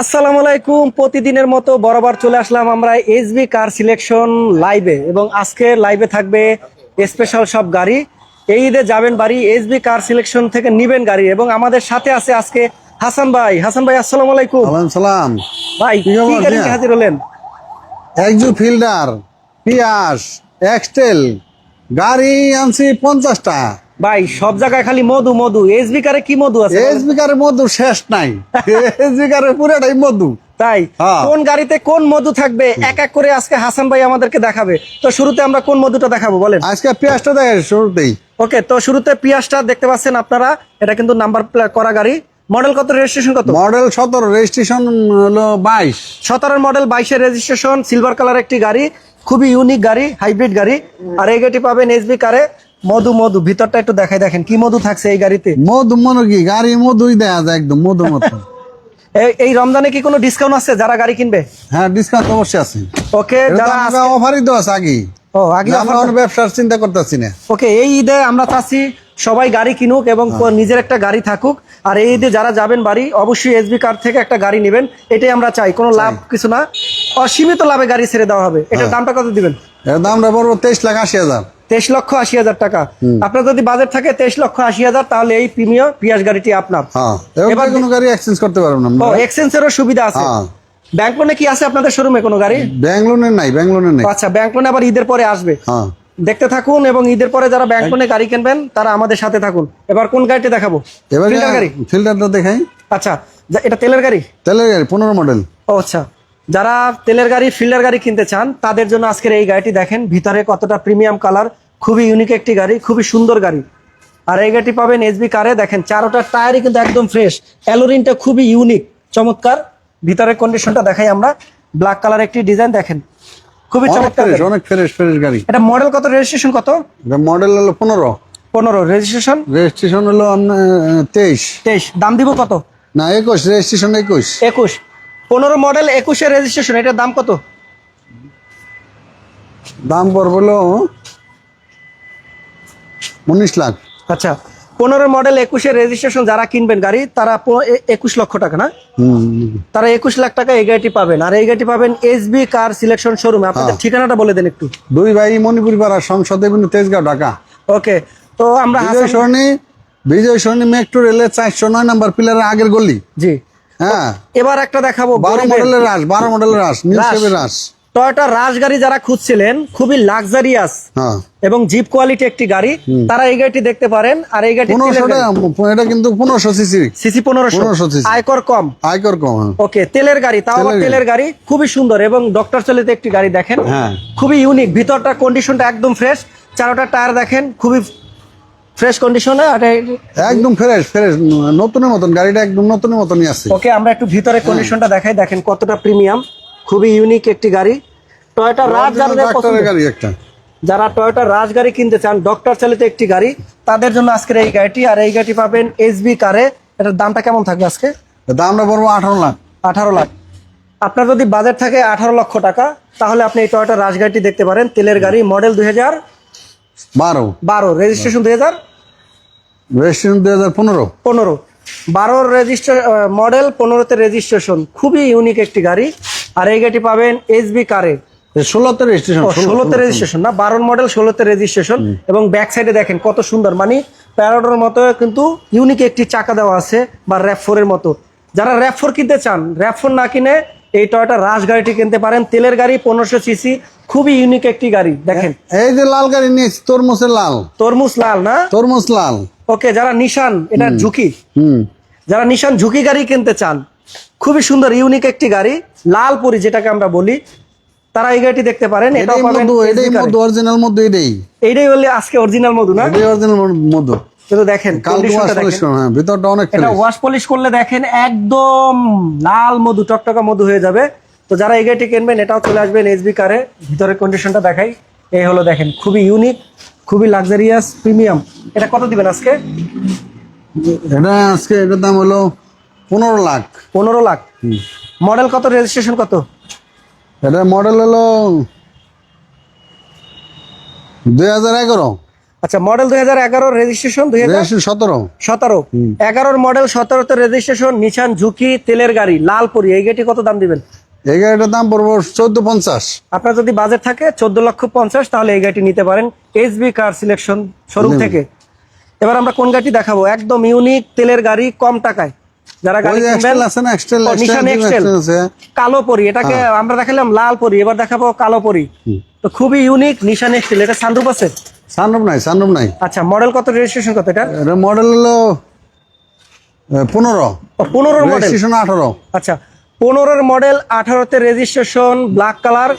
আসসালামু আলাইকুম। প্রতিদিনের মতো বরাবর চলে আসলাম আমরা এসবি কার সিলেকশন লাইভে এবং আজকে লাইভে থাকবে স্পেশাল সব গাড়ি। এই ঈদে যাবেন বাড়ি এসবি কার সিলেকশন থেকে নিবেন গাড়ি এবং আমাদের সাথে আছে আজকে হাসান ভাই। হাসান ভাই আসসালামু আলাইকুম। সালাম। ভাই কি গাড়ি? হাজির হলেন? একজু ফিল্ডার পিয়াস এক্সটেল গাড়ি আনছি পঞ্চাশটা। ভাই সব জায়গায় খালি মধু মধু। এসবি কারে কি মধু আছে? এসবি কারের মধু শেষ নাই। এসবি কারের পুরোটাই মধু। তাই? হ্যাঁ। কোন গাড়িতে কোন মধু থাকবে? এক এক করে আজকে হাসান ভাই আমাদেরকে দেখাবে। তো শুরুতে আমরা কোন মধুটা দেখাবো বলেন? আজকে পেঁয়াজটা দেখে শুরুতেই। ওকে তো শুরুতে পিয়াসটা দেখতে পাচ্ছেন আপনারা। এটা কিন্তু নাম্বার করা গাড়ি। মডেল কত রেজিস্ট্রেশন কত? মডেল সতেরো রেজিস্ট্রেশন হলো বাইশ। সতেরোর মডেল বাইশের রেজিস্ট্রেশন সিলভার কালার একটি গাড়ি। খুবই ইউনিক গাড়ি হাইব্রিড গাড়ি। আর এই গাড়িটি পাবেন এসবি কারে মধু মধু ভিতরটা একটু দেখাই দেখেন কি মধু থাকছে এই গাড়িতে? মধু মনে কি? গাড়ি মধুই দেয়া যায় একদম মধু মতো। এই- রমজানে কি কোনো ডিসকাউন্ট আছে যারা গাড়ি কিনবে? হ্যাঁ ডিসকাউন্ট অবশ্যই আছে। ওকে যারা আজকে- অফারই দেওয়া আছে আগে ও আগে আমরা অন্য ব্যবসার চিন্তা করতেছি না। ওকে এই ঈদে আমরা চাচ্ছি সবাই গাড়ি কিনুক এবং নিজের একটা গাড়ি থাকুক। আর এই ঈদে যারা যাবেন বাড়ি অবশ্যই এসবি কার থেকে একটা গাড়ি নেবেন। এটাই আমরা চাই কোনো লাভ কিছু না। অসীমিত লাভে গাড়ি ছেড়ে দেওয়া হবে। এটার দামটা কত দিবেন? এর দামটা পড়ব তেইশ লাখ আশি হাজার। তেইশ লক্ষ আশি হাজার টাকা। আপনার যদি বাজেট থাকে তেইশ লক্ষ আশি হাজার তাহলে এই প্রিমিয়াম পিয়াস গাড়িটি আপনার। হ্যাঁ এবার কোনো গাড়ি এক্সচেঞ্জ করতে পারব না এক্সচেঞ্জেরও সুবিধা আছে। ব্যাংক লোনে কি আছে আপনাদের শোরুমে কোনো গাড়ি? ব্যাঙ্গলোনের নাই ব্যাঙ্গলোনের নাই। আচ্ছা ব্যাংক লোনে আবার ঈদের পরে আসবে। হ্যাঁ। দেখতে থাকুন এবং ঈদের পরে যারা ব্যাংক লোনে গাড়ি কিনবেন তারা আমাদের সাথে থাকুন। এবার কোন গাড়িটি দেখাবো? এবার গাড়ি। ফিল্টারটা দেখাই। আচ্ছা এটা তেলের গাড়ি? তেলের গাড়ি পনেরো মডেল ও আচ্ছা। যারা তেলের গাড়ি ফিল্ডার গাড়ি কিনতে চান তাদের জন্য আজকের এই গাড়িটি দেখেন ভিতরে কতটা প্রিমিয়াম কালার খুবই ইউনিক একটি গাড়ি খুবই সুন্দর গাড়ি। আর এই গাড়িটি পাবেন এসবি কারে দেখেন চারোটা টায়ারই কিন্তু একদম ফ্রেশ অ্যালোরিনটা খুবই ইউনিক চমৎকার। ভিতরের কন্ডিশনটা দেখাই আমরা। ব্ল্যাক কালার একটি ডিজাইন দেখেন। খুবই চমৎকার অনেক ফ্রেশ ফ্রেশ গাড়ি। এটা মডেল কত? রেজিস্ট্রেশন কত? এটা মডেল হলো পনেরো। পনেরো। রেজিস্ট্রেশন রেজিস্ট্রেশন হলো আপনার, তেইশ। তেইশ। দাম দিব কত? না একুশ। রেজিস্ট্রেশন একুশ। একুশ। পনেরো মডেল একুশের রেজিস্ট্রেশন এটার দাম কত? দাম পড়বে উনিশ লাখ। আচ্ছা পনেরো মডেল একুশে রেজিস্ট্রেশন যারা কিনবেন গাড়ি তারা একুশ লক্ষ টাকা না? তারা একুশ লাখ টাকা এই গাড়িটি পাবেন। আর এই গাড়িটি পাবেন এস বি কার সিলেকশন শোরুমে আপনাদের। ঠিকানাটা বলে দেন একটু। দুই ভাই মণিপুর পাড়া সংসদ এভিনিউ তেজগাঁও ঢাকা। ওকে তো আমরা বিজয় সরণি বিজয় সরণি মেট্রো রেলের চারশো নয় নাম্বার পিলারের আগের গলি। জি। হ্যাঁ। এবার একটা দেখাবো বারো মডেলের রাস বারো মডেলের রাস নিউ রাস। টয়টা রাজ গাড়ি যারা খুঁজছিলেন খুবই লাক্সারিয়াস হ্যাঁ। এবং জিপ কোয়ালিটি একটি গাড়ি তারা এই গাড়িটি দেখতে পারেন আর এই গাড়িটি এটা কিন্তু পনেরোশো সিসি। সিসি পনেরোশো। আয়কর কম। আয়কর কম হ্যাঁ। ওকে তেলের গাড়ি তাও আবার তেলের তেলের গাড়ি। খুবই সুন্দর এবং ডক্টর চালিত একটি গাড়ি দেখেন। হ্যাঁ। খুবই ইউনিক ভিতরটা কন্ডিশনটা একদম ফ্রেশ চারোটা টায়ার দেখেন খুবই ফ্রেশ কন্ডিশনে একদম ফ্রেশ ফ্রেশ নতুনের মতন গাড়িটা একদম নতুনের মতনই আছে। ওকে আমরা একটু ভিতরে কন্ডিশনটা দেখাই দেখেন কতটা প্রিমিয়াম খুবই ইউনিক একটি গাড়ি। টয়োটা রাজ যাদের গাড়ি একটা। যারা টয়োটা রাজ গাড়ি কিনতে চান ডক্টর চালিত একটি গাড়ি তাদের জন্য আজকের এই গাড়িটি আর এই গাড়িটি পাবেন এসবি কারে এটার দামটা কেমন থাকবে আজকে? দামটা পড়ব আঠারো লাখ। আঠারো লাখ। আপনার যদি বাজেট থাকে আঠারো লক্ষ টাকা তাহলে আপনি এই টয়োটা রাজ গাড়িটি দেখতে পারেন তেলের গাড়ি মডেল দুই হাজার বারো। বারো রেজিস্ট্রেশন দুই হাজার রেজিস্ট্রেশন দুই হাজার পনেরো। পনেরো। বারোর রেজিস্ট্রে মডেল পনেরোতে রেজিস্ট্রেশন খুবই ইউনিক একটি গাড়ি। আর এই গাড়িটি পাবেন এসবি কারে ষোলোতে রেজিস্ট্রেশন ষোলোতে রেজিস্ট্রেশন না বারোর মডেল ষোলোতে রেজিস্ট্রেশন এবং ব্যাক সাইডে দেখেন কত সুন্দর। মানে প্যারাডোর মতো কিন্তু ইউনিক একটি চাকা দেওয়া আছে বা র্যাপ ফোরের মতো। যারা র্যাপ ফোর কিনতে চান র্যাপ ফোর না কিনে এই টয়টা রাশ গাড়িটি কিনতে পারেন। তেলের গাড়ি পনেরোশো সিসি খুবই ইউনিক একটি গাড়ি দেখেন। এই যে লাল গাড়ি নিয়েছি তরমুজের লাল। তরমুজ লাল না? তরমুজ লাল। ওকে যারা নিশান এটা ঝুঁকি যারা নিশান ঝুঁকি গাড়ি কিনতে চান খুবই সুন্দর ইউনিক একটি গাড়ি লাল পরি যেটাকে আমরা বলি। তারা এই গাড়িটি দেখতে পারেন এটাও এটাই পাবেন মধু এটাই মধু অরিজিনাল মধু এটাই। বললে আজকে অরিজিনাল মধু না? এটাই অরিজিনাল মধু কিন্তু দেখেন ওয়াশ হ্যাঁ ভিতরটা অনেক এটা ওয়াশ পলিশ করলে দেখেন একদম লাল মধু টকটকা মধু হয়ে যাবে। তো যারা এই গাড়িটি কিনবেন এটাও চলে আসবেন এসবি কারে ভিতরের কন্ডিশনটা দেখাই। এই হলো দেখেন খুবই ইউনিক খুবই লাক্সারিয়াস প্রিমিয়াম এটা কত দিবেন আজকে? এটা আজকে এটার দাম হলো পনেরো লাখ। পনেরো লাখ। মডেল কত? রেজিস্ট্রেশন কত? এটা মডেল হলো দুই হাজার এগারো। আচ্ছা মডেল দুই হাজার এগারো রেজিস্ট্রেশন দুই হাজার? সতেরো। সতেরো। এগারোর মডেল সতেরোতে রেজিস্ট্রেশন নিশান ঝুঁকি তেলের গাড়ি লালপুরি। এই গাড়িটি কত দাম দিবেন? এই গাড়িটার দাম পড়ব চোদ্দ পঞ্চাশ। আপনার যদি বাজেট থাকে চোদ্দ লক্ষ পঞ্চাশ তাহলে এই গাড়িটি নিতে পারেন এইচবি কার সিলেকশন শোরুম থেকে। এবার আমরা কোন গাড়িটি দেখাবো? একদম ইউনিক তেলের গাড়ি কম টাকায়। যারা গাড়ি কিনবেন আছে না এক্সটেল নিশান এক্সটেল কালো পরি এটাকে আমরা দেখালাম লাল পরি এবার দেখাবো কালো পরি। তো খুবই ইউনিক নিশান এক্সটেল এটা সানরুপ আছে? নাই নাই। আচ্ছা মডেল কত রেজিস্ট্রেশন কত এটা? এটা মডেল হলো পনেরো। পনেরোর মডেল রেজিস্ট্রেশন আঠারো। আচ্ছা পনেরোর মডেল আঠারোতে রেজিস্ট্রেশন ব্ল্যাক কালার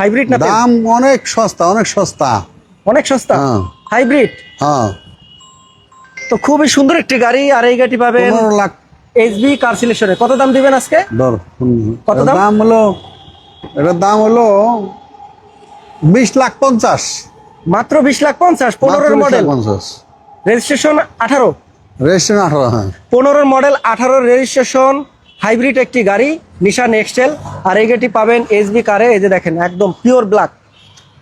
হাইব্রিড না দাম অনেক সস্তা অনেক সস্তা। অনেক সস্তা? হ্যাঁ। হাইব্রিড হ্যাঁ। তো খুবই সুন্দর একটি গাড়ি আর এই গাড়িটি পাবেন পনেরো লাখ এইচবি কার সিলেকশনে কত দাম দিবেন আজকে? ধর কত দাম? হলো এটার দাম হলো বিশ লাখ পঞ্চাশ। মাত্র বিশ লাখ পঞ্চাশ পনেরোর মডেল পঞ্চাশ। রেজিস্ট্রেশন আঠারো। রেজিস্ট্রেশন আঠারো হ্যাঁ। পনেরোর মডেল আঠারোর রেজিস্ট্রেশন হাইব্রিড একটি গাড়ি নিশান এক্সটেল আর এই গাড়িটি পাবেন এসবি কারে এই যে দেখেন একদম পিওর ব্ল্যাক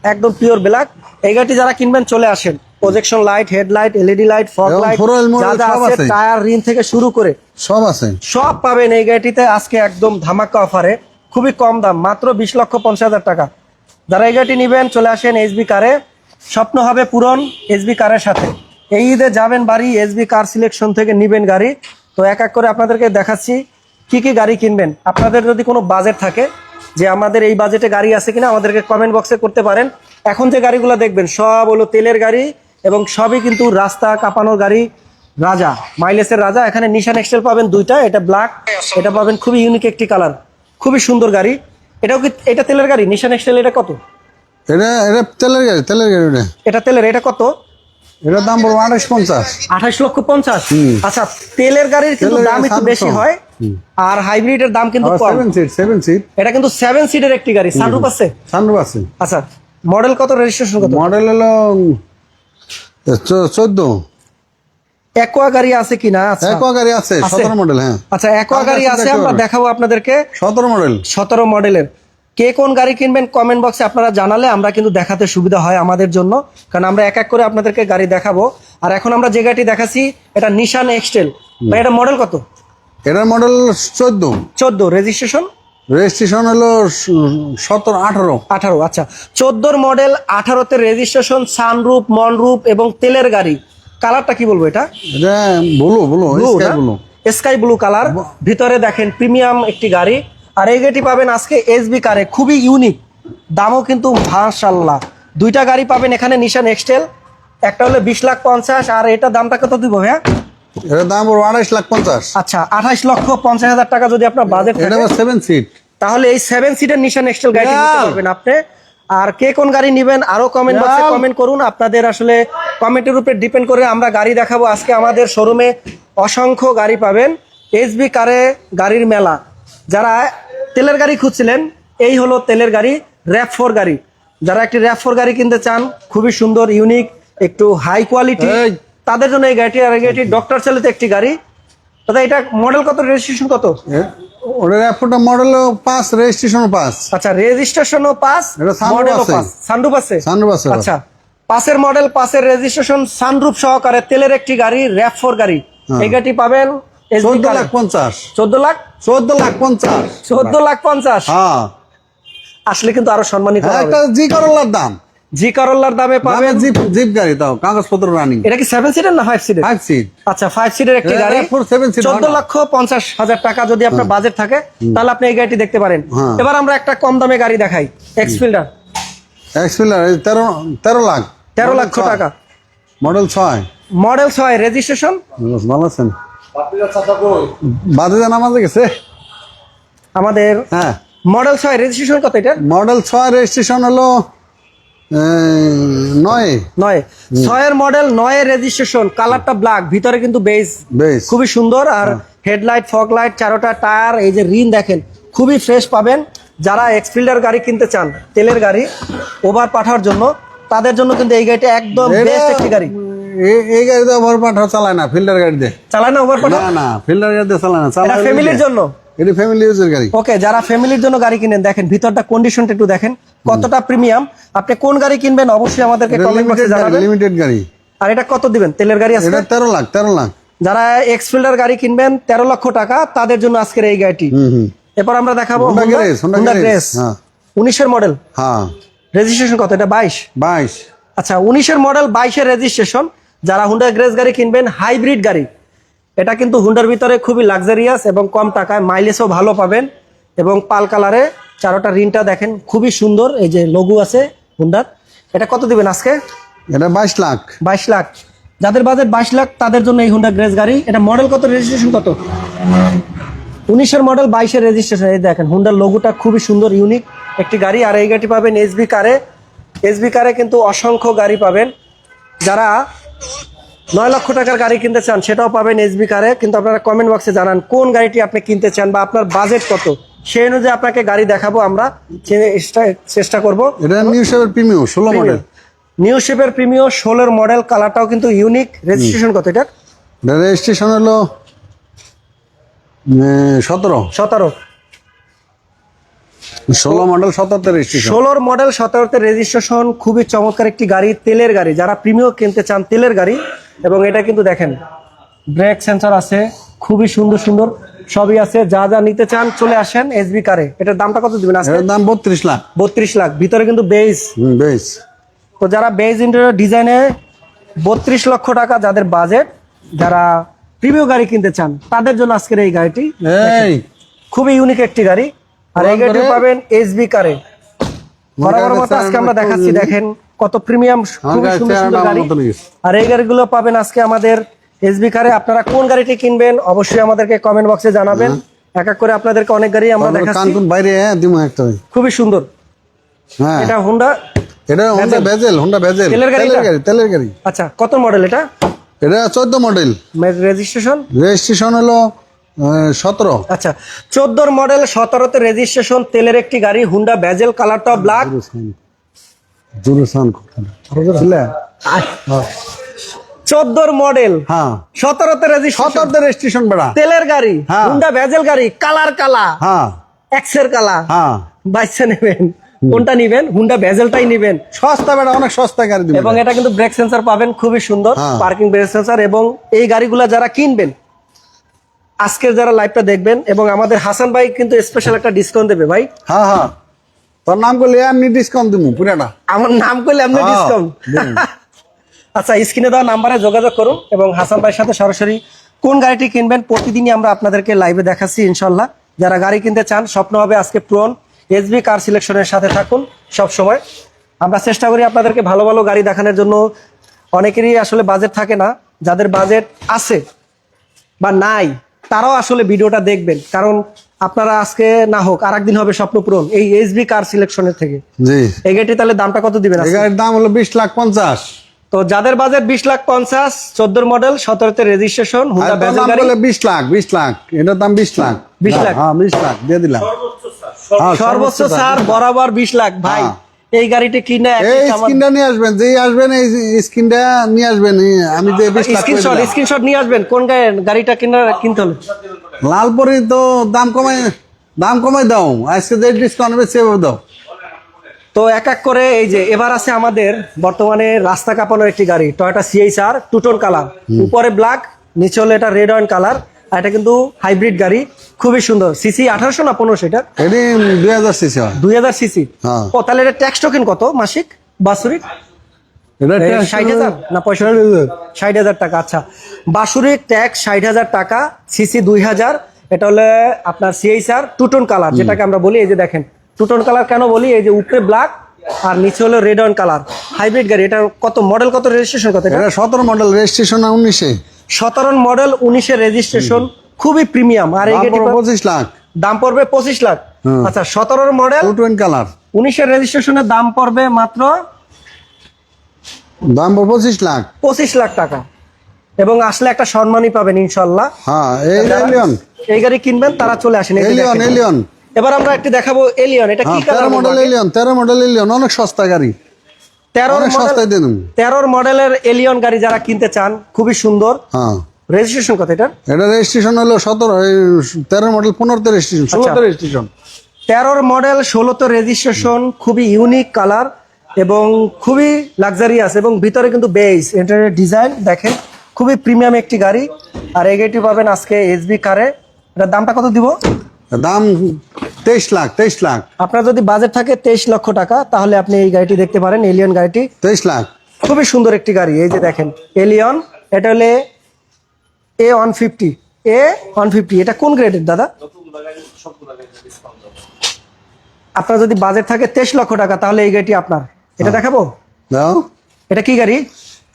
একদম পিওর ব্ল্যাক এই গাড়িটি যারা কিনবেন চলে আসেন। Projection light headlight LED light fog light যা যা আছে। টায়ার রিন থেকে শুরু করে সব আছে। সব পাবেন এই গাড়িটিতে আজকে একদম ধামাকা অফারে। খুবই কম দাম মাত্র বিশ লক্ষ পঞ্চাশ হাজার টাকা। যারা এই গাড়িটি নেবেন চলে আসেন এসবি কারে স্বপ্ন হবে পূরণ এসবি কারের সাথে। এই ঈদে যাবেন বাড়ি এসবি কার সিলেকশন থেকে নিবেন গাড়ি। তো এক এক করে আপনাদেরকে দেখাচ্ছি কি কি গাড়ি কিনবেন। আপনাদের যদি কোনো বাজেট থাকে যে আমাদের এই বাজেটে গাড়ি আছে কিনা আমাদেরকে কমেন্ট বক্সে করতে পারেন। এখন যে গাড়িগুলো দেখবেন সব হলো তেলের গাড়ি এবং সবই কিন্তু রাস্তা কাঁপানোর গাড়ি রাজা মাইলেসের রাজা। এখানে নিশান এক্সেল পাবেন দুইটা এটা ব্ল্যাক এটা পাবেন খুবই ইউনিক একটি কালার খুবই সুন্দর গাড়ি। এটাও কি এটা তেলের গাড়ি? নিশান এক্সেল এটা কত? এটা এটা তেলের গাড়ি তেলের গাড়ি এটা এটা তেলের এটা কত? এটার দাম পড়ব আঠাশ পঞ্চাশ। আঠাশ লক্ষ পঞ্চাশ? আচ্ছা তেলের গাড়ির কিন্তু দাম একটু বেশি হয় আর হাইব্রিডের দাম কিন্তু কম। সেভেন সিট সেভেন সিট এটা কিন্তু সেভেন সিটের একটি গাড়ি সানরুফ আছে? সানরুফ আছে। আচ্ছা মডেল কত রেজিস্ট্রেশন কত? মডেল হলো চোদ্দ? একোয়া গাড়ি আছে কিনা আচ্ছা। একোয়া গাড়ি আছে? সতেরো মডেল হ্যাঁ। আচ্ছা একোয়া গাড়ি আছে, আছে আমরা দেখাবো আপনাদেরকে। সতেরো মডেল সতেরো মডেলের কে কোন গাড়ি কিনবেন কমেন্ট বক্সে আপনারা জানালে আমরা কিন্তু দেখাতে সুবিধা হয় আমাদের জন্য কারণ আমরা এক এক করে আপনাদেরকে গাড়ি দেখাবো। আর এখন আমরা যে গাড়িটি দেখাচ্ছি এটা নিশান এক্সটেল এটা মডেল কত? এটার মডেল চোদ্দ। চোদ্দ রেজিস্ট্রেশন রেজিস্ট্রেশন হলো সতেরো আঠারো। আঠারো আচ্ছা। চোদ্দোর মডেল আঠারোতে রেজিস্ট্রেশন সানরুপ মনরুপ এবং তেলের গাড়ি। কালারটা কি বলব এটা? বলো বলো বলো স্কাই ব্লু কালার ভিতরে দেখেন প্রিমিয়াম একটি গাড়ি। আর এই গাড়িটি পাবেন আজকে এসবি কারে খুবই ইউনিক দামও কিন্তু মাশাল্লাহ দুইটা গাড়ি পাবেন এখানে নিশান এক্সটেল একটা হলো বিশ লাখ পঞ্চাশ আর এটা দামটা কত দিব হ্যাঁ এটার দাম পড়ব আঠাশ লাখ পঞ্চাশ। আচ্ছা আঠাশ লক্ষ পঞ্চাশ হাজার টাকা যদি আপনার বাজেট এটা সেভেন সিট তাহলে এই সেভেন সিটের নিশান এক্সটেল গাড়ি নিতে পারবেন আপনি। আর কে কোন গাড়ি নেবেন আরও কমেন্ট বক্সে কমেন্ট করুন। আপনাদের আসলে কমেন্টের উপরে ডিপেন্ড করে আমরা গাড়ি দেখাবো। আজকে আমাদের শোরুমে অসংখ্য গাড়ি পাবেন। এসবি কারে গাড়ির মেলা। যারা তেলের গাড়ি খুঁজছিলেন এই হলো তেলের গাড়ি র্যাপ ফোর গাড়ি। যারা একটি র্যাপ ফোর গাড়ি কিনতে চান খুবই সুন্দর ইউনিক একটু হাই কোয়ালিটি। তাদের জন্য এই গাড়িটি আর এই গাড়িটি ডক্টর চালিত একটি গাড়ি। দাদা এটা মডেল কত? রেজিস্ট্রেশন কত? ওটার অ্যাপটা মডেল পাঁচ রেজিস্ট্রেশন পাঁচ আচ্ছা রেজিস্ট্রেশনও পাস আছে। পাস সানরুফ আছে? Sunroof আছে আচ্ছা পাসের মডেল পাসের রেজিস্ট্রেশন সানরুফ সহকারে তেলের একটি গাড়ি র্যাপ ফোর গাড়ি। হ্যাঁ। এই গাড়িটি পাবেন চোদ্দ লাখ পঞ্চাশ। চোদ্দ লাখ? চোদ্দ লাখ পঞ্চাশ। চোদ্দ লাখ পঞ্চাশ? হ্যাঁ। আসলে কিন্তু আরও সম্মানিত হ্যাঁ, হবে। একটা জি করলার দাম। জি করল্লার দামে পাবে পাবেন জিপ জিপ গাড়ি তাও কাগজপত্র রানিং এটা কি সেভেন সিটের না ফাইভ সিটের ফাইভ সিট আচ্ছা ফাইভ সিটের একটি গাড়ি। RAV4 seven seat চোদ্দ হয় না। লক্ষ পঞ্চাশ হাজার টাকা যদি আপনার বাজেট থাকে তাহলে আপনি এই গাড়িটি দেখতে পারেন। হ্যাঁ। এবার আমরা একটা কম দামে গাড়ি দেখাই। এক্সফিল্ডার এক্সপিলার তেরো তেরো লাখ। তেরো Model লক্ষ টাকা। মডেল ছয়। মডেল ছয় রেজিস্ট্রেশন ভালো আছেন? বাদে নামাজে গেছে আমাদের হ্যাঁ। মডেল ছয় রেজিস্ট্রেশন কত এটা মডেল ছয় রেজিস্ট্রেশন হলো নয়। নয়। ছয়ের মডেল নয়ের রেজিস্ট্রেশন কালারটা ব্ল্যাক ভিতরে কিন্তু খুবই সুন্দর। আর হেডলাইট ফগ লাইট চারোটা টায়ার এই যে রিন দেখেন খুবই ফ্রেশ পাবেন। যারা এক্সফিল্ডার গাড়ি কিনতে চান তেলের গাড়ি ওভার পাঠার জন্য তাদের জন্য কিন্তু এই গাড়িটা একদম বেস্ট একটি গাড়ি। এই গাড়িতে ওভার চালায় না ফিল্ডার গাড়ি দিয়ে চালায় না ওভার পাঠা না না ফিল্ডার গাড়ি দিয়ে চালায় না চালায় ফ্যামিলির জন্য? এটা ফ্যামিলি ইউজের গাড়ি। ওকে যারা ফ্যামিলির জন্য গাড়ি কিনেন দেখেন ভিতরটা কন্ডিশনটা একটু দেখেন কতটা প্রিমিয়াম আপনি কোন গাড়ি কিনবেন অবশ্যই আমাদেরকে কমেন্ট বক্সে জানাবেন। লিমিটেড গাড়ি। আর এটা কত দিবেন? তেলের গাড়ি আছে এটা তেরো লাখ তেরো লাখ। যারা এক্স ফিল্ডার গাড়ি কিনবেন তেরো লক্ষ টাকা তাদের জন্য আজকের এই গাড়িটি। এরপর আমরা দেখাবো Grace, Grace। হ্যাঁ। উনিশের মডেল হ্যাঁ। রেজিস্ট্রেশন কত? এটা বাইশ? বাইশ। আচ্ছা উনিশের মডেল বাইশের রেজিস্ট্রেশন যারা হুন্ডা গ্রেস গাড়ি কিনবেন হাইব্রিড গাড়ি। এটা কিন্তু হুন্ডার ভিতরে খুবই লাক্সারিয়াস এবং কম টাকায় মাইলেজও ভালো পাবেন এবং পাল কালারে চারোটা রিনটা দেখেন খুবই সুন্দর এই যে লঘু আছে হুন্ডার এটা কত দিবেন আজকে? এটা বাইশ লাখ। বাইশ লাখ। যাদের বাজেট বাইশ লাখ তাদের জন্য এই হুন্ডা গ্রেস গাড়ি। এটা মডেল কত? রেজিস্ট্রেশন কত? উনিশের মডেল বাইশের রেজিস্ট্রেশন এই দেখেন হুন্ডার লোগোটা খুবই সুন্দর ইউনিক একটি গাড়ি আর এই গাড়িটি পাবেন এসবি কারে এসবি কারে কিন্তু অসংখ্য গাড়ি পাবেন। যারা নয় লক্ষ টাকার গাড়ি কিনতে চান সেটাও পাবেন এসবি কারে কিন্তু আপনারা কমেন্ট বক্সে জানান কোন গাড়িটি আপনি কিনতে চান বা আপনার বাজেট কত? সেই অনুযায়ী আপনাকে গাড়ি দেখাবো আমরা। চেষ্টা- করব। এটা নিউ শেপের প্রিমিয়াম ষোলো মডেল নিউ শেপের প্রিমিও ষোলোর মডেল কালারটাও কিন্তু ইউনিক রেজিস্ট্রেশন কত এটা রেজিস্ট্রেশন হলো সতেরো। সতেরো। ষোলো মডেল সতেরোতে রেজিস্ট্রেশন ষোলোর মডেল সতেরোতে রেজিস্ট্রেশন খুবই চমৎকার একটি গাড়ি তেলের গাড়ি। যারা প্রিমিয় কিনতে চান তেলের গাড়ি। এবং এটা কিন্তু দেখেন ব্রেক সেন্সর আছে খুবই সুন্দর সুন্দর সবই আছে যা যা নিতে চান চলে আসেন এসবি কারে এটার দামটা কত দিবেন এটার দাম বত্রিশ লাখ। বত্রিশ লাখ। ভিতরে কিন্তু বেস হুম বেশ তো যারা বেজ ইন্টেরিয়র ডিজাইনে বত্রিশ লক্ষ টাকা যাদের বাজেট যারা প্রিমিয় গাড়ি কিনতে চান তাদের জন্য আজকের এই গাড়িটি এই। খুবই ইউনিক একটি গাড়ি। আর এই গাড়িটি পাবেন এসবি কারে বরাবর মতো আজকে আমরা দেখাচ্ছি দেখেন। কত প্রিমিয়াম খুবই সুন্দর সুন্দর গাড়ি। আর এই গাড়িগুলো পাবেন আজকে আমাদের এসবি কারে আপনারা কোন গাড়িটি কিনবেন অবশ্যই আমাদেরকে কমেন্ট বক্সে জানাবেন। এক এক করে আপনাদেরকে অনেক গাড়ি আমরা দেখাচ্ছি। বাইরে হ্যাঁ দিমু একটা। খুবই সুন্দর। হ্যাঁ। এটা হুন্ডা এটা হোন্ডা ভেজেল হোন্ডা ভেজেল তেলের গাড়ি তেলের গাড়ি। আচ্ছা কত মডেল এটা? এটা চোদ্দ মডেল রেজিস্ট্রেশন রেজিস্ট্রেশন হলো সতেরো। আচ্ছা চোদ্দোর মডেল সতেরোতে রেজিস্ট্রেশন তেলের একটি গাড়ি হুন্ডা ব্যাজেল কালারটা ব্ল্যাক জুরুসান চোদ্দোর মডেল হ্যাঁ। সতেরোতে রেজিস্ট্রেশন সতেরোতে রেজিস্ট্রেশন বেড়া। তেলের গাড়ি। হ্যাঁ। হুন্ডা ভেজেল গাড়ি কালার কালা। হ্যাঁ। এক্সের কালা। হ্যাঁ। বাইসে নেবেন। কোনটা নিবেন? হুন্ডা ভেজেলটাই নিবেন। সস্তা বেড়া অনেক সস্তা গাড়ি এবং এটা কিন্তু ব্রেক সেন্সর পাবেন খুবই সুন্দর। পার্কিং ব্রেক সেন্সার এবং এই গাড়িগুলো যারা কিনবেন আজকের যারা লাইভটা দেখবেন এবং আমাদের হাসান ভাই কিন্তু স্পেশাল একটা ডিসকাউন্ট দেবে ভাই। হ্যাঁ হ্যাঁ। তোর নাম করলে আমি ডিসকাউন্ট দিব পুরাটা আমার নাম করলে আপনি ডিসকাউন্ট আচ্ছা স্ক্রিনে দেওয়া নাম্বারে যোগাযোগ করুন এবং হাসান ভাইয়ের সাথে সরাসরি কোন গাড়িটি কিনবেন প্রতিদিনই আমরা আপনাদেরকে লাইভে দেখাচ্ছি ইনশাল্লাহ যারা গাড়ি কিনতে চান স্বপ্ন হবে আজকে প্রন এসবি কার সিলেকশনের সাথে থাকুন সব সময়। আমরা চেষ্টা করি আপনাদেরকে ভালো ভালো গাড়ি দেখানোর জন্য। অনেকেরই আসলে বাজেট থাকে না। যাদের বাজেট আছে বা নাই তারাও আসলে ভিডিওটা দেখবেন। কারণ আপনারা আজকে না হোক আর একদিন হবে স্বপ্ন পূরণ। এই এসবি কার সিলেকশনের থেকে। জি। এই গাড়িটি তাহলে দামটা কত দিবেন এই গাড়ির দাম হলো বিশ লাখ পঞ্চাশ। তো যাদের বাজেট বিশ লাখ পঞ্চাশ চোদ্দোর মডেল সতেরোতে রেজিস্ট্রেশন আর হুন্ডা তোর ব্যাজেল নাম গাড়ি। করলে বিশ লাখ বিশ লাখ। এটার দাম বিশ লাখ। 20 লাখ? হ্যাঁ বিশ লাখ দিয়ে দিলাম। হ্যাঁ, সর্বোচ্চ। স্যার বরাবর বিশ লাখ। ভাই হ্যাঁ। এই গাড়িটি কিনে এই স্ক্রিনটা নিয়ে আসবেন যেই আসবেন এই স্ক্রিনটা নিয়ে আসবেন। আমি যে বিশ লাখ স্ক্রিনশট স্ক্রিনশট নিয়ে আসবেন কোন গাড়ি- গাড়িটা কিনা কিনতে হলে। লালপরি তো দাম কমাই দাম কমাই দাও। আজকে যে ডিসকাউন্ট হবে সেভাবে দাও। তো এক এক করে এই যে এবার আছে আমাদের বর্তমানে রাস্তা কাঁপানোর একটি গাড়ি Toyota CHR two tone colour উপরে ব্ল্যাক নিচে হলো এটা রেড অয়েন কালার আর এটা কিন্তু হাইব্রিড গাড়ি খুবই সুন্দর। সিসি আঠারোশো না পনেরোশো এটা? দুই হাজার সিসি দুই হাজার সিসি হ্যাঁ। ও তাহলে এটা ট্যাক্স টোকেন কত মাসিক? বাৎসরিক? ষাট হাজার? না পঁয়ষট্টি ষাট হাজার টাকা আচ্ছা। বাসুরিক ট্যাক্স ষাট হাজার টাকা সিসি দুই হাজার। এটা হলে আপনার সিএইচআর টুটন কালার যেটাকে আমরা বলি এই যে দেখেন টুটন কালার কেন বলি? এই যে উপরে ব্ল্যাক আর নিচে হলো রেড অন কালার হাইব্রিড গাড়ি এটা কত মডেল কত রেজিস্ট্রেশন কত এটা? সতেরো মডেল রেজিস্ট্রেশন উনিশে? সতেরো মডেল উনিশের রেজিস্ট্রেশন খুবই প্রিমিয়াম আর এই পঁচিশ লাখ। দাম পড়বে পঁচিশ লাখ। আচ্ছা সতেরোর মডেল কালার উনিশের রেজিস্ট্রেশনের দাম পড়বে মাত্র দাম পঁচিশ লাখ। পঁচিশ লাখ টাকা। এবং আসলে একটা সম্মানই পাবেন ইনশাল্লাহ। হ্যাঁ এই এলিয়ন এই গাড়ি কিনবেন তারা চলে আসেন এলিয়ন এলিয়ন এবার আমরা একটি দেখাবো এলিয়ন এটা কি কালার মডেল এলিয়ন তেরো মডেল এলিয়ন অনেক সস্তা গাড়ি। তেরোর অনেক সস্তায় দেবো। তেরোর মডেলের এলিয়ন গাড়ি যারা কিনতে চান খুবই সুন্দর। হ্যাঁ। রেজিস্ট্রেশন কত এটা এটা রেজিস্ট্রেশন হলো সতেরো তেরো মডেল পনেরোতে রেজিস্ট্রেশন ষোলোতে আচ্ছা। রেজিস্ট্রেশন তেরোর মডেল ষোলোতে রেজিস্ট্রেশন খুবই ইউনিক কালার এবং খুবই লাক্সারিয়াস এবং ভিতরে কিন্তু বেস এটার ডিজাইন দেখেন খুবই প্রিমিয়াম একটি গাড়ি। আর এই গাড়িটি পাবেন আজকে এসবি কারে এটার দামটা কত দিব? দাম তেইশ লাখ তেইশ লাখ। আপনার যদি বাজেট থাকে তেইশ লক্ষ টাকা তাহলে আপনি এই গাড়িটি দেখতে পারেন এলিয়ন গাড়িটি। তেইশ লাখ। খুবই সুন্দর একটি গাড়ি এই যে দেখেন এলিয়ন এটা হলে A one fifty A one fifty এটা কোন গ্রেডের দাদা? আপনার যদি বাজেট থাকে তেইশ লক্ষ টাকা তাহলে এই গাড়িটি আপনার। এটা দেখাবো? দাও। এটা কি গাড়ি?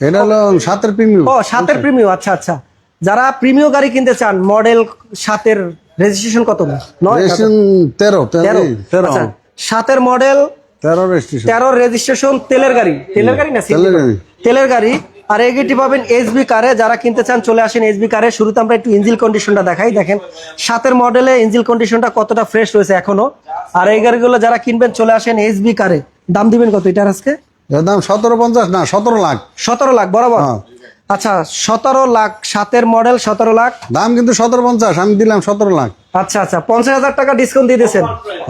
এটা হলো সাতের প্রিমিয়াম। ও সাতের প্রিমিয় আচ্ছা আচ্ছা। যারা প্রিমিয় গাড়ি কিনতে চান মডেল সাতের রেজিস্ট্রেশন কত? নয় রেজিস্ট্রেশন তেরো তেরো তেরো তেরো। আচ্ছা সাতের মডেল তেরো রেজিস্ট্রেশন তেরো রেজিস্ট্রেশন তেলের গাড়ি। তেলের গাড়ি না তেলের গাড়ি। তেলের গাড়ি। আর এই গাড়িটি পাবেন এসবি কারে যারা কিনতে চান চলে আসেন এসবি কারে শুরুতে আমরা একটু ইঞ্জিল কন্ডিশনটা দেখাই। দেখেন সাতের মডেলে ইঞ্জিল কন্ডিশনটা কতটা ফ্রেশ রয়েছে এখনও। আর এই গাড়িগুলো যারা কিনবেন চলে আসেন এসবি কারে দাম দিবেন কত এটার আজকে? এর দাম সতেরো পঞ্চাশ না সতেরো লাখ। সতেরো লাখ বরাবর? হ্যাঁ। আচ্ছা সতেরো লাখ সাতের মডেল সতেরো লাখ। দাম কিন্তু সতেরো পঞ্চাশ আমি দিলাম সতেরো লাখ। আচ্ছা আচ্ছা পঞ্চাশ হাজার টাকা ডিসকাউন্ট দিয়ে দিয়েছেন।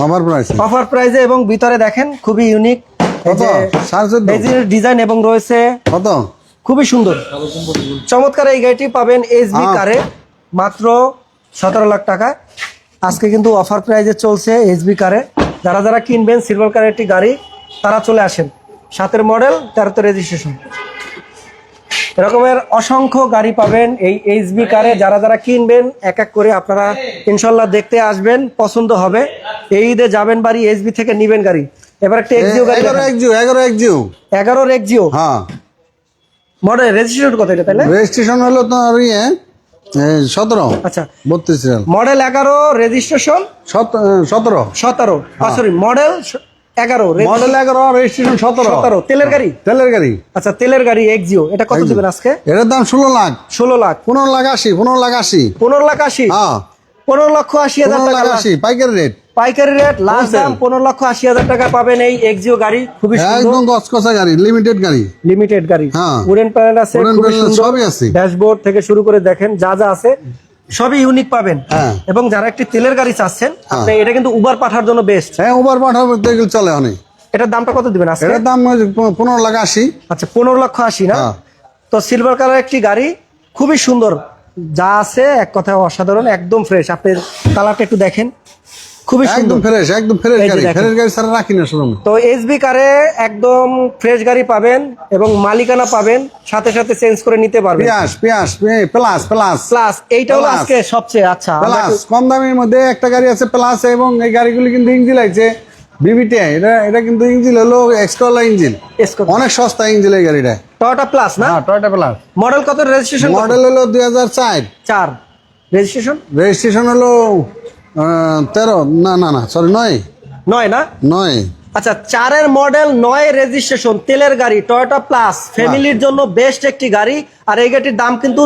আমার প্রাইস অফার প্রাইজে এবং ভিতরে দেখেন খুবই ইউনিক কত? সাড়ে চোদ্দ। ডিজাইন এবং রয়েছে কত? খুবই সুন্দর। চমৎকার এই গাড়িটি পাবেন এসবি হ্যাঁ। কারে মাত্র সতেরো লাখ টাকা। আজকে কিন্তু অফার প্রাইজে চলছে এসবি কারে। যারা যারা কিনবেন সিলভার কারের একটি গাড়ি তারা চলে আসেন। সাতের মডেল তেরোতে রেজিস্ট্রেশন এরকমের অসংখ্য গাড়ি পাবেন এই এইচবি কারে যারা যারা কিনবেন এক এক করে আপনারা ইনশাল্লাহ দেখতে আসবেন পছন্দ হবে। এই ঈদে যাবেন বাড়ি এইচবি থেকে নিবেন গাড়ি। এবার একটা এক্সিও গাড়ি এগারো এক জিও এগারো এক জিও এগারোর এক্সিও হ্যাঁ। মডেল রেজিস্ট্রেশন কত এটা তাহলে রেজিস্ট্রেশন হলো তোমার ইয়ে সতেরো। আচ্ছা। বত্রিশ মডেল এগারো রেজিস্ট্রেশন সতেরো। সতেরো। সরি মডেল এগারো মডেল এগারো রেজিস্ট্রেশন সতেরো। সতেরো। তেলের গাড়ি? তেলের গাড়ি। আচ্ছা তেলের গাড়ি এক্সিও এটা কত দিবেন আজকে? এটার দাম ষোলো লাখ। ষোলো লাখ। পনেরো লাখ আশি পনেরো লাখ আশি। পনেরো লাখ আশি? হ্যাঁ। পনেরো লক্ষ আশি হাজার টাকা আশি পাইকারি রেট। পাইকারি রেট লাস্ট দাম পনেরো লক্ষ আশি হাজার টাকা পাবেন এই এক্সিও গাড়ি। খুবই একদম গছকষা গাড়ি লিমিটেড গাড়ি। লিমিটেড গাড়ি। হ্যাঁ। উডেন প্যানেল আছে সবই। ড্যাশবোর্ড থেকে শুরু করে দেখেন যা যা আছে। সবই ইউনিক পাবেন। হ্যাঁ। এবং যারা একটি তেলের গাড়ি চাচ্ছেন এটা কিন্তু উবার পাঠার জন্য বেস্ট হ্যাঁ উবার পাঠার দেখলে চলে অনেক এটার দামটা কত দিবেন আজকে? এটার দাম পনেরো লাখ আশি। আচ্ছা পনেরো লক্ষ আশি না? হ্যাঁ। তো সিলভার কালার একটি গাড়ি খুবই সুন্দর। যা আছে এক কথায় অসাধারণ একদম ফ্রেশ আপনি কালারটা একটু দেখেন। খুবই একদম ফ্রেশ একদম ফ্রেশ গাড়ি। ফ্রেশ গাড়ি ছাড়া রাখি না শোরুমে তো এসবি কারে একদম ফ্রেশ গাড়ি পাবেন এবং মালিকানা পাবেন সাথে সাথে চেঞ্জ করে নিতে পারবেন। পিয়াস পিয়াস প্লাস প্লাস প্লাস এইটা হলো আজকে সবচেয়ে আচ্ছা প্লাস কম দামের মধ্যে একটা গাড়ি আছে প্লাস এবং এই গাড়িগুলি কিন্তু ইঞ্জিন আছে বিবিটিআই এটা এটা কিন্তু ইঞ্জিন হলো এক্সট্রা ইঞ্জিন। অনেক সস্তা ইঞ্জিন এই গাড়িটা। টয়োটা প্লাস না? হ্যাঁ টয়টা প্লাস মডেল কত? রেজিস্ট্রেশন মডেল হলো দুই হাজার চার। চার। রেজিস্ট্রেশন রেজিস্ট্রেশন হলো তেরো। না না না সরি নয়। নয় না? নয়। আচ্ছা চারের মডেল নয় রেজিস্ট্রেশন তেলের গাড়ি টয়োটা প্লাস ফ্যামিলির জন্য বেস্ট একটি গাড়ি আর এই গাড়ির দাম কিন্তু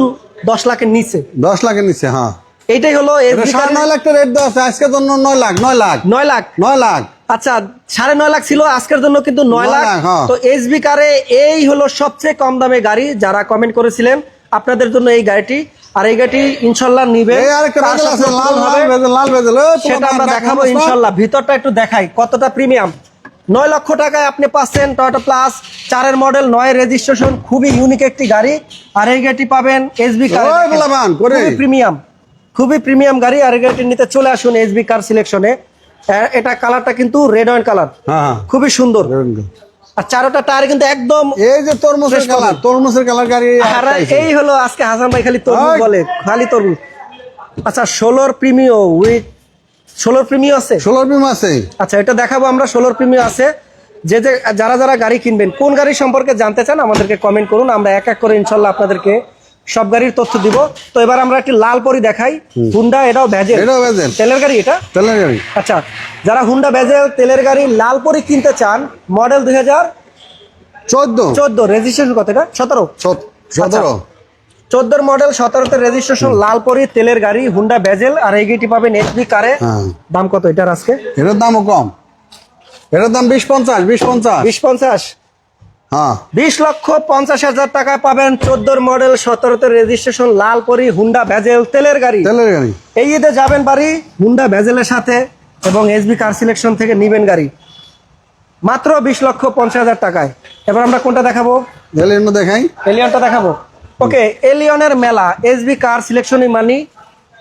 দশ লাখের নিচে। দশ লাখের নিচে হ্যাঁ। এইটাই হলো সাড়ে নয় লাখ রেট দেওয়া আছে আজকের জন্য নয় লাখ নয় লাখ। নয় লাখ? নয় লাখ। আচ্ছা সাড়ে নয় লাখ ছিল আজকের জন্য কিন্তু নয় লাখ, হ্যাঁ। তো এসবি কারে এই হলো সবচেয়ে কম দামে গাড়ি যারা কমেন্ট করেছিলেন আপনাদের জন্য এই গাড়িটি আর এই গাড়িটি ইনশাল্লাহ নিবে। সেটা আমরা দেখাবো ইনশাল্লাহ। ভিতরটা একটু দেখাই। কতটা প্রিমিয়াম? নয় লক্ষ টাকায় আপনি পাচ্ছেন টয়োটা প্লাস চারের মডেল নয় রেজিস্ট্রেশন খুবই ইউনিক একটি গাড়ি। আর এই গাড়িটি পাবেন এসবি কার প্রিমিয়াম। খুবই প্রিমিয়াম গাড়ি। আর এই গাড়িটি নিতে চলে আসুন এসবি কার সিলেকশনে এটা কালারটা কিন্তু রেড অয়েন্ট কালার খুবই সুন্দর। আর চারোটা টায়ার কিন্তু একদম এই যে তরমুজের কালার তরমুজের কালার গাড়ি এই হলো আজকে হাসান ভাই খালি তরমুজ বলে খালি তরমুজ। আচ্ছা ষোলোর প্রিমিও উইথ ষোলোর প্রিমিও আছে? ষোলোর প্রিমিও আছে। আচ্ছা এটা দেখাবো আমরা ষোলোর প্রিমিও আছে। যে যে যারা যারা গাড়ি কিনবেন কোন গাড়ি সম্পর্কে জানতে চান আমাদেরকে কমেন্ট করুন। আমরা এক এক করে ইনশাল্লাহ আপনাদেরকে সব গাড়ির তথ্য দিব। তো এবার আমরা একটি লাল পরি দেখাই। হুন্ডা এটাও ভেজেল। এটাও ভেজেল। তেলের গাড়ি এটা? তেলের গাড়ি। আচ্ছা যারা হুন্ডা ভেজেল তেলের গাড়ি লাল পরি কিনতে চান মডেল দুই হাজার চোদ্দ। চোদ্দ রেজিস্ট্রেশন কত এটা? সতেরো? সতেরো। চোদ্দোর মডেল সতেরোতে রেজিস্ট্রেশন লাল লালপরি তেলের গাড়ি হুন্ডা বেজেল আর এই গাড়িটি পাবেন এইচবি কারে হ্যাঁ। দাম কত এটার আজকে? এটার দামও কম। এটার দাম বিশ পঞ্চাশ বিশ পঞ্চাশ। বিশ পঞ্চাশ। বিশ লক্ষ পঞ্চাশ হাজার টাকা পাবেন চোদ্দোর মডেল সতেরোতে রেজিস্ট্রেশন লাল পরি হুন্ডা ভ্যাজেল তেলের গাড়ি। তেলের গাড়ি। এই ঈদে যাবেন বাড়ি হুন্ডা ভ্যাজেলের সাথে এবং এসবি কার সিলেকশন থেকে নিবেন গাড়ি। মাত্র বিশ লক্ষ পঞ্চাশ হাজার টাকায়। এবার আমরা কোনটা দেখাবো? এলিয়ন দেখাই। এলিয়নটা দেখাবো। ওকে এলিয়নের মেলা এসবি কার সিলেকশনই মানি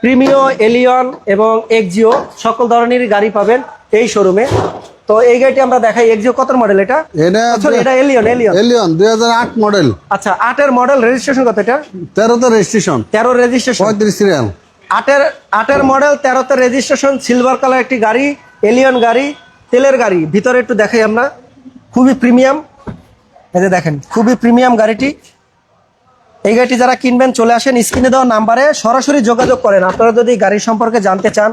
প্রিমিও এলিয়ন এবং এক্সিও সকল ধরনেরই গাড়ি পাবেন এই শোরুমে। তো এই গাড়িটি আমরা দেখাই এক্সিও কত মডেল এটা? এটা এটা এলিয়ন এলিয়ন এলিয়ন দুই হাজার আট মডেল আচ্ছা আটের মডেল রেজিস্ট্রেশন কত এটা? তেরোতে রেজিস্ট্রেশন তেরো রেজিস্ট্রেশন পঁয়ত্রিশ সিরিয়াল আটের আটের মডেল তেরোতে রেজিস্ট্রেশন সিলভার কালার একটি গাড়ি এলিয়ন গাড়ি তেলের গাড়ি। ভিতরে একটু দেখাই আমরা। খুবই প্রিমিয়াম এই যে দেখেন খুবই প্রিমিয়াম গাড়িটি। এই গাড়িটি যারা কিনবেন চলে আসেন স্ক্রিনে দেওয়া নাম্বারে সরাসরি যোগাযোগ করেন। আপনারা যদি গাড়ি সম্পর্কে জানতে চান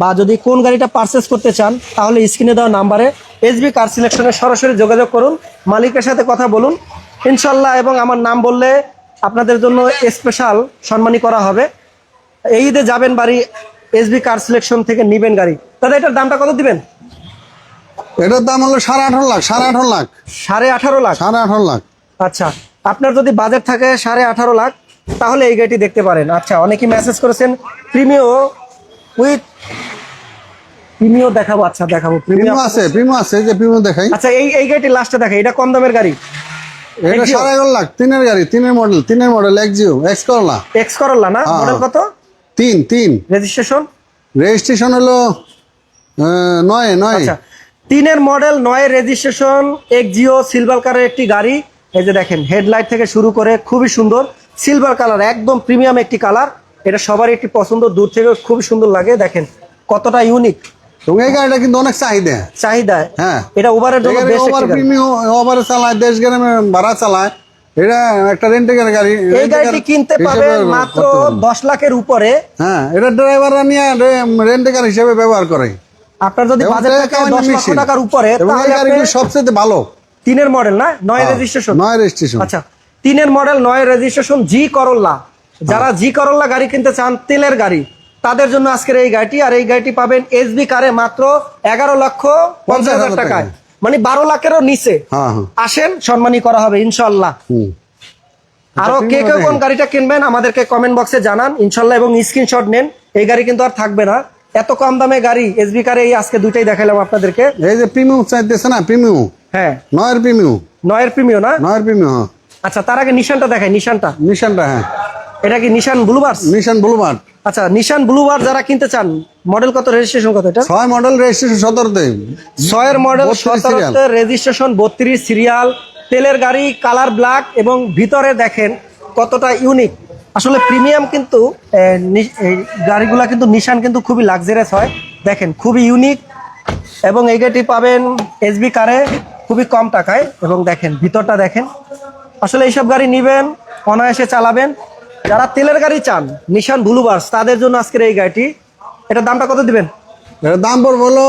বা যদি কোন গাড়িটা পারচেস করতে চান তাহলে স্ক্রিনে দেওয়া নাম্বারে এসবি কার সিলেকশনে সরাসরি যোগাযোগ করুন মালিকের সাথে কথা বলুন। ইনশাল্লাহ এবং আমার নাম বললে আপনাদের জন্য স্পেশাল সম্মানী করা হবে। এই ঈদে যাবেন বাড়ি এসবি কার সিলেকশন থেকে নিবেন গাড়ি। দাদা এটার দামটা কত দিবেন? এটার দাম হলো সাড়ে আঠারো লাখ সাড়ে আঠারো লাখ। সাড়ে আঠারো লাখ? সাড়ে আঠারো লাখ। আচ্ছা আপনার যদি বাজেট থাকে সাড়ে আঠারো লাখ তাহলে এই গাড়িটি দেখতে পারেন। আচ্ছা অনেকেই মেসেজ করেছেন প্রিমিও উইথ প্রিমিও দেখাবো আচ্ছা দেখাবো প্রিমিয়াম প্রিমিয়াম আছে প্রিমিয়াম আছে এই যে প্রিমিয়াম দেখাই। আচ্ছা এই এই গাড়িটি লাস্টে দেখে এটা কম দামের গাড়ি? এটা সাড়ে এগারো লাখ তিনের গাড়ি তিনের মডেল তিনের model Axio X Corolla X Corolla না? হ্যাঁ। মডেল কত? তিন তিন। রেজিস্ট্রেশন রেজিস্ট্রেশন হলো নয় নয়। আচ্ছা তিনের মডেল নয় রেজিস্ট্রেশন এক্সিও সিলভার কালার একটি গাড়ি। এই যে দেখেন হেডলাইট থেকে শুরু করে খুবই সুন্দর। সিলভার কালার একদম প্রিমিয়াম একটি কালার এটা সবার একটি পছন্দ দূর থেকে খুবই সুন্দর লাগে। দেখেন কতটা ইউনিক এবং এই গাড়িটা কিন্তু অনেক চাহিদা। চাহিদা। হ্যাঁ। এটা ওভারের জন্য বেশ ওভার প্রিমিয়াম ওভারে চালায় দেশ গ্রামে ভাড়া চালায়। এটা একটা রেন্টের গাড়ি। এই গাড়িটি কিনতে পাবেন মাত্র করতে পারবেন। দশ লাখের উপরে। হ্যাঁ এটা ড্রাইভাররা নিয়ে রেন্টের গাড়ি হিসেবে ব্যবহার করে। আপনার যদি এবং বাজেট থাকে কামানো দশ লক্ষ টাকার উপরে তাহলে সবচেয়ে ভালো। তিনের মডেল না? নয় হ্যাঁ, রেজিস্ট্রেশন নয় রেজিস্ট্রেশন আচ্ছা তিনের মডেল নয় রেজিস্ট্রেশন জি করল্লা যারা জি করল্লা গাড়ি কিনতে চান তেলের গাড়ি তাদের জন্য আজকের এই গাড়িটি আর এই গাড়িটি পাবেন এসবি কারে মাত্র এগারো লক্ষ পঞ্চাশ হাজার টাকায়। মানে বারো লাখেরও নিচে। হ্যাঁ হ্যাঁ। আসেন সম্মানী করা হবে ইনশাল্লাহ। আরও আচ্ছা, কে কেউ কোন গাড়িটা কিনবেন আমাদেরকে কমেন্ট বক্সে জানান ইনশাল্লাহ এবং স্ক্রিনশট নেন। এই গাড়ি কিন্তু আর থাকবে না। এত কম দামে গাড়ি এস এসবি কারে এই আজকে দুইটাই দেখালাম আপনাদেরকে। এই যে প্রিমিয়াম চাইতেছে না প্রিমিয়াম হ্যাঁ। নয়ের প্রিমিয়াম নয়ের প্রিমিও না? নয়ের প্রিমিয়াম আচ্ছা তার আগে নিশানটা দেখায় নিশানটা। নিশানটা হ্যাঁ। এটা কি নিশান ব্লুবার্স নিশান ব্লুমার্ট আচ্ছা নিশান ব্লুবার যারা কিনতে চান মডেল কত রেজিস্ট্রেশন কত এটা? ছয় মডেল রেজিস্ট্রেশন সতেরোতে ছয়ের মডেল 32 সতেরোতে রেজিস্ট্রেশন বত্রিশ সিরিয়াল তেলের গাড়ি কালার ব্ল্যাক এবং ভিতরে দেখেন কতটা ইউনিক আসলে প্রিমিয়াম কিন্তু গাড়িগুলা কিন্তু নিশান কিন্তু খুবই লাক্সারিয়াস হয়। দেখেন খুবই ইউনিক এবং এই গাড়িটি পাবেন এসবি কারে খুবই কম টাকায়। এবং দেখেন ভিতরটা দেখেন। আসলে এইসব গাড়ি নিবেন অনায়াসে চালাবেন। যারা তেলের গাড়ি চান নিশান ব্লুবার্স তাদের জন্য আজকের এই গাড়িটি। এটার দামটা কত দিবেন? দাম পড়বে হলো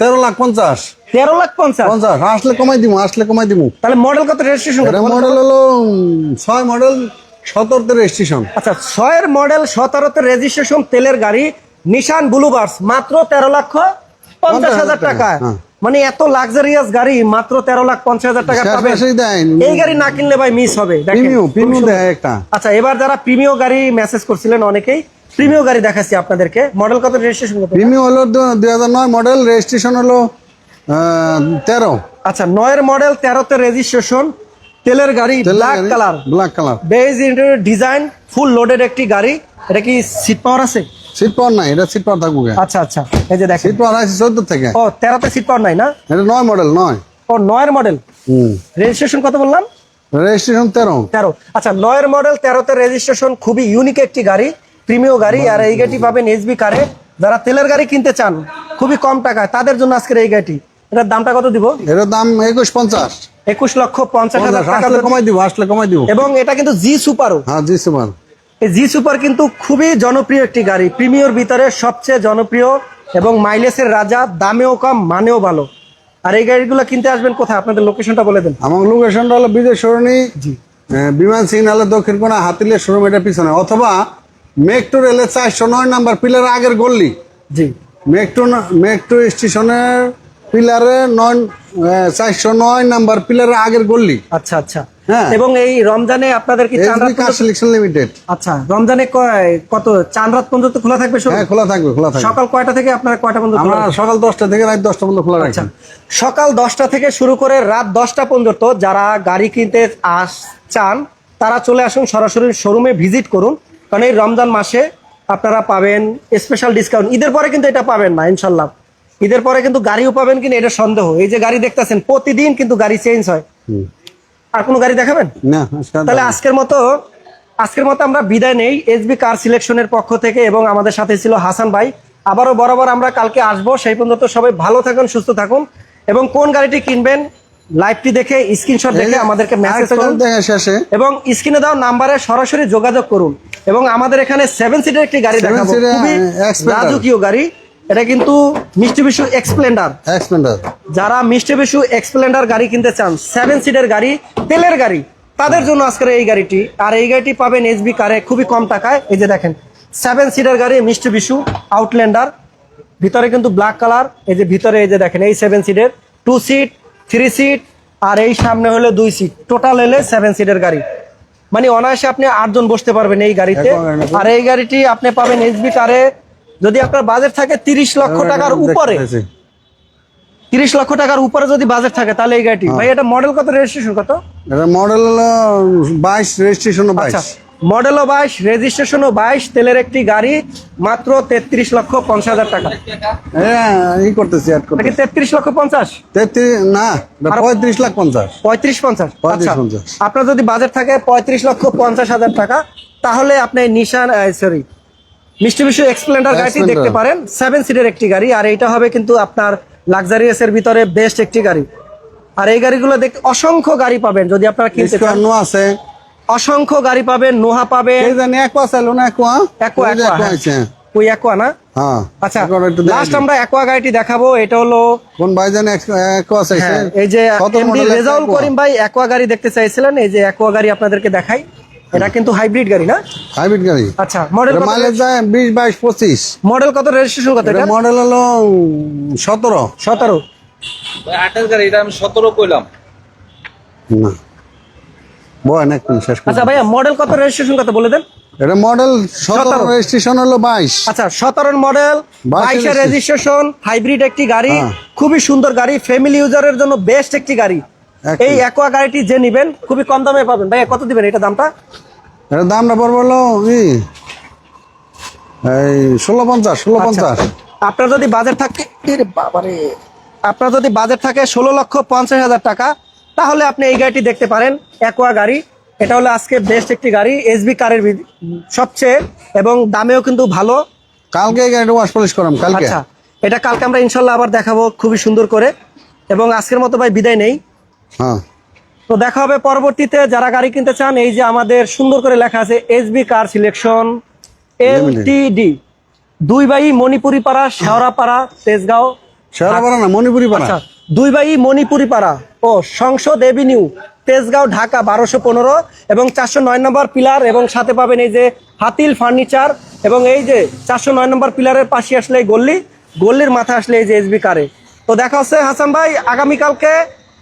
তেরো লাখ পঞ্চাশ। তেরো লাখ পঞ্চাশ? পঞ্চাশ আসলে কমাই দিব আসলে কমাই দিব তাহলে মডেল কত রেজিস্ট্রেশন এটা মডেল হলো ছয় মডেল সতেরোতে রেজিস্ট্রেশন আচ্ছা ছয়ের মডেল সতেরোতে রেজিস্ট্রেশন তেলের গাড়ি নিশান ব্লুবার্স মাত্র তেরো লক্ষ পঞ্চাশ হাজার টাকা। মানে এত লাক্সারিয়াস গাড়ি মাত্র তেরো লাখ পঞ্চাশ হাজার টাকা দেয়। এই গাড়ি না কিনলে ভাই মিস হবে আচ্ছা এবার যারা প্রিমিয় গাড়ি মেসেজ করছিলেন অনেকেই প্রিমিয় গাড়ি দেখাচ্ছি আপনাদেরকে। মডেল কত রেজিস্ট্রেশন কত? প্রিমিয়াম হলো দুই হাজার নয় মডেল রেজিস্ট্রেশন হলো তেরো। আচ্ছা নয়ের মডেল তেরোতে রেজিস্ট্রেশন তেলের গাড়ি black colour black colour beige interior design full loaded একটি গাড়ি। এটা কি সিট পাওয়ার আছে? সিট পাওয়ার নাই এটা সিট পাওয়ার থাকবে আচ্ছা আচ্ছা এই যে দেখেন। সিট পাওয়ার আছে চোদ্দ থেকে। ও তেরোতে সিট পাওয়ার নাই না? এটা নয় মডেল নয়। ও নয়ের মডেল হুম। রেজিস্ট্রেশন কত বললাম? রেজিস্ট্রেশন তেরো। তেরো। আচ্ছা নয়ের মডেল তেরোতে রেজিস্ট্রেশন খুবই ইউনিক একটি গাড়ি প্রিমিয় গাড়ি আর এই গাড়িটি পাবেন এসবি কারে যারা তেলের গাড়ি কিনতে চান খুবই কম টাকায় তাদের জন্য আজকের এই গাড়িটি। এটার দামটা কত দিব? এটার দাম একুশ পঞ্চাশ। একুশ লক্ষ পঞ্চাশ হাজার টাকা কমাই দিব আসলে কমাই দিব। এবং এটা কিন্তু জি সুপারও হ্যাঁ জি সুপার জি সুপার কিন্তু খুবই জনপ্রিয় একটি গাড়ি। প্রিমিয়র ভিতরে সবচেয়ে জনপ্রিয় এবং মাইলেজের রাজা দামেও কম মানেও ভালো। আর এই গাড়িগুলো কিনতে আসবেন কোথায়? আপনাদের লোকেশনটা বলে দেন। আমার লোকেশনটা হলো বিজয় সরণি জি। বিমান সিগনালের দক্ষিণ কোনা হাতিলের শোরুম এটা পিছনে। অথবা মেকটু রেলের চারশো নয় নাম্বার পিলার আগের গল্লি জি। মেকটু মেকটু স্টেশনের পিলারে নয় চারশো নয় নাম্বার পিলারের আগের গল্লি আচ্ছা আচ্ছা। এবং এই রমজানে আপনাদের কি কার সিলেকশন লিমিটেড আচ্ছা রমজানে কয়- কত? চান রাত পর্যন্ত খোলা থাকবে হ্যাঁ খোলা থাকবে খোলা থাকবে। সকাল কয়টা থেকে আপনারা কয়টা পর্যন্ত আমরা সকাল দশটা থেকে রাত দশটা পর্যন্ত খোলা রাখি। আচ্ছা সকাল দশটা থেকে শুরু করে রাত দশটা পর্যন্ত যারা গাড়ি কিনতে আস চান তারা চলে আসুন সরাসরি শোরুমে ভিজিট করুন। কারণ এই রমজান মাসে আপনারা পাবেন স্পেশাল ডিসকাউন্ট ঈদের পরে কিন্তু এটা পাবেন না ইনশাল্লাহ। ঈদের পরে কিন্তু গাড়িও পাবেন কিনা এটা সন্দেহ। এই যে গাড়ি দেখতেছেন প্রতিদিন কিন্তু গাড়ি চেঞ্জ হয়। হুম। আর কোনো গাড়ি দেখাবেন? না তাহলে আজকের মতো আজকের মতো আমরা বিদায় নেই। এসবি কার সিলেকশনের পক্ষ থেকে এবং আমাদের সাথে ছিল হাসান ভাই। আবারও বরাবর আমরা কালকে আসব। সেই পর্যন্ত সবাই ভালো থাকুন সুস্থ থাকুন এবং কোন গাড়িটি কিনবেন লাইভটি দেখে স্ক্রিনশট দেখে আমাদেরকে মেসেজ করুন। এবং স্ক্রিনে দেওয়া নাম্বারে সরাসরি যোগাযোগ করুন। এবং আমাদের এখানে সেভেন সিটের একটি গাড়ি দেখাবো। খুবই রাজকীয় গাড়ি। এটা কিন্তু মিষ্টি বিশু এক্সপ্লেন্ডার এক্সপেন্ডার যারা মিষ্টি বিশু এক্সপ্লেন্ডার গাড়ি কিনতে চান সেভেন সিটের গাড়ি তেলের গাড়ি তাদের জন্য আজকের এই গাড়িটি। আর এই গাড়িটি পাবেন এসবি কারে খুবই কম টাকায়। এই যে দেখেন সেভেন সিটের গাড়ি মিষ্টি বিশু আউটল্যান্ডার ভিতরে কিন্তু ব্ল্যাক কালার এই যে ভিতরে এই যে দেখেন এই সেভেন সিটের টু সিট থ্রি সিট আর এই সামনে হলে দুই সিট টোটাল হলে সেভেন সিটের গাড়ি। মানে অনায়াসে আপনি আটজন বসতে পারবেন এই গাড়িতে। আর এই গাড়িটি আপনি পাবেন এসবি কারে যদি আপনার বাজেট থাকে তিরিশ লক্ষ টাকার উপরে। তিরিশ লক্ষ টাকার উপরে যদি বাজেট থাকে তাহলে এই গাড়িটি ভাই এটা মডেল কত? রেজিস্ট্রেশন কত? এটা মডেল বাইশ রেজিস্ট্রেশন বাইশ। আচ্ছা মডেলও বাইশ রেজিস্ট্রেশনও বাইশ তেলের একটি গাড়ি মাত্র তেত্রিশ লক্ষ পঞ্চাশ হাজার টাকা। হ্যাঁ ই করতেছি অ্যাড তেত্রিশ লক্ষ পঞ্চাশ? তেত্রিশ না পঁয়ত্রিশ লাখ পঞ্চাশ। পঁয়ত্রিশ পঞ্চাশ। পঁয়ত্রিশ, আচ্ছা, পঞ্চাশ। আপনার যদি বাজেট থাকে পঁয়ত্রিশ লক্ষ পঞ্চাশ হাজার টাকা তাহলে আপনি নিশান সরি মিষ্টি বিশ্ব এক্সপ্লেন্ডার গাড়িটি দেখতে পারেন। সেভেন সিটের একটি গাড়ি আর এইটা হবে কিন্তু আপনার লাক্সারিয়াস এর ভিতরে বেস্ট একটি গাড়ি। আর এই গাড়িগুলো দেখতে অসংখ্য গাড়ি পাবেন যদি আপনারা কিনতে চান। নো আছে। অসংখ্য গাড়ি পাবেন নোহা পাবেন। একোয়া একোয়া ওই একোয়া না? হ্যাঁ। আচ্ছা লাস্ট আমরা একোয়া গাড়িটি দেখাবো এটা হলো কোন ভাই জানি হ্যাঁ, এই যে রেজাউল করিম ভাই একোয়া গাড়ি দেখতে চাইছিলেন এই যে একোয়া গাড়ি আপনাদেরকে দেখাই। এটা কিন্তু হাইব্রিড গাড়ি না? হাইব্রিড গাড়ি। আচ্ছা মডেল মাইলেজ যায় বিশ বাইশ পঁচিশ। মডেল কত রেজিস্ট্রেশন কত এটা মডেল হলো সতেরো। সতেরো। আঠাশ গাড়ি এটা আমি সতেরো কইলাম। না। বয় না একটু শেষ করে আচ্ছা ভাইয়া মডেল কত রেজিস্ট্রেশন কত বলে দেন? এটা মডেল সতেরো 17 রেজিস্ট্রেশন হলো বাইশ। আচ্ছা সতেরোর মডেল বাইশের registration। রেজিস্ট্রেশন হাইব্রিড একটি গাড়ি হ্যাঁ। খুবই সুন্দর গাড়ি ফ্যামিলি ইউজারের জন্য বেস্ট একটি গাড়ি। একদম। এই একোয়া গাড়িটি যে নিবেন খুবই কম দামে পাবেন। ভাইয়া কত দিবেন এটা দামটা? এটার দামটা পড়বে হলো ই এই ষোলো পঞ্চাশ ষোলো আচ্ছা। পঞ্চাশ। আপনার যদি বাজেট থাকে বাবারে আপনার যদি বাজেট থাকে ষোলো লক্ষ পঞ্চাশ হাজার টাকা তাহলে আপনি এই গাড়িটি দেখতে পারেন একোয়া গাড়ি। এটা হলো আজকে বেস্ট একটি গাড়ি এসবি কারের সবচেয়ে এবং দামেও কিন্তু ভালো। কালকে এই গাড়িটা ওয়াশ পলিশ করাম কালকে। আচ্ছা। এটা কালকে আমরা ইনশাল্লাহ আবার দেখাবো খুবই সুন্দর করে। এবং আজকের মতো ভাই বিদায় নেই। তো দেখা হবে পরবর্তীতে যারা গাড়ি কিনতে চান এই যে আমাদের সুন্দর করে লেখা আছে এসবি কার সিলেকশন এলটিডি দুই বাই মণিপুরি পাড়া শেওড়া পাড়া তেজগাঁও। শেয়ারা পাড়া না মণিপুরি পাড়া আচ্ছা দুই বাই মণিপুরি পাড়া ও সংসদ এভিনিউ তেজগাঁও ঢাকা বারোশো পনেরো এবং চারশো নয় নম্বর পিলার এবং সাথে পাবেন এই যে হাতিল ফার্নিচার এবং এই যে চারশো নয় নম্বর পিলারের পাশে আসলে গল্লি গল্লির মাথা আসলে এই যে এসবি কারে তো দেখা হচ্ছে হাসান ভাই আগামীকালকে